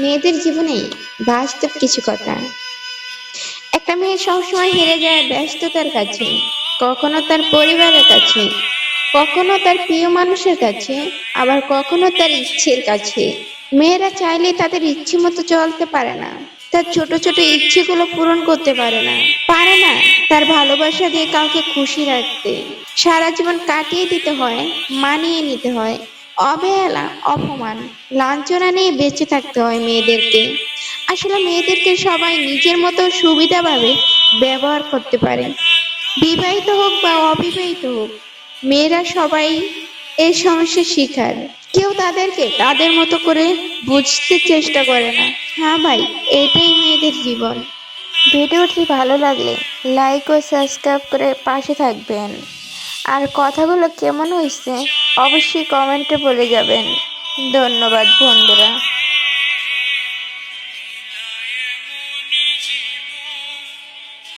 মেয়েদের জীবনে বাস্তব কিছু কথা। একটা মেয়ে সবসময় হেরে যায় ব্যস্ততার কাছে, কখনো তার পরিবারের কাছে, কখনো তার প্রিয় মানুষের কাছে, আবার কখনো তার ইচ্ছের কাছে। মেয়েরা চাইলে তাদের ইচ্ছে মতো চলতে পারে না, তার ছোট ছোট ইচ্ছেগুলো পূরণ করতে পারে না। পারে না তার ভালোবাসা দিয়ে কাউকে খুশি রাখতে। সারা জীবন কাটিয়ে দিতে হয়, মানিয়ে নিতে হয় অবহেলা, অপমান, লাঞ্ছনা নিয়ে বেঁচে থাকতে হয় মেয়েদেরকে। আসলে মেয়েদেরকে সবাই নিজের মতো সুবিধাভাবে ব্যবহার করতে পারে। বিবাহিত হোক বা অবিবাহিত হোক, মেয়েরা সবাই এই সমস্যার শিকার। কেউ তাদেরকে তাদের মতো করে বুঝতে চেষ্টা করে না। হ্যাঁ ভাই, এটাই মেয়েদের জীবন। ভিডিওটি ভালো লাগলে লাইক ও সাবস্ক্রাইব করে পাশে থাকবেন। আর কথাগুলো কেমন হয়েছে অবশ্যই কমেন্টে বলে যাবেন। ধন্যবাদ বন্ধুরা।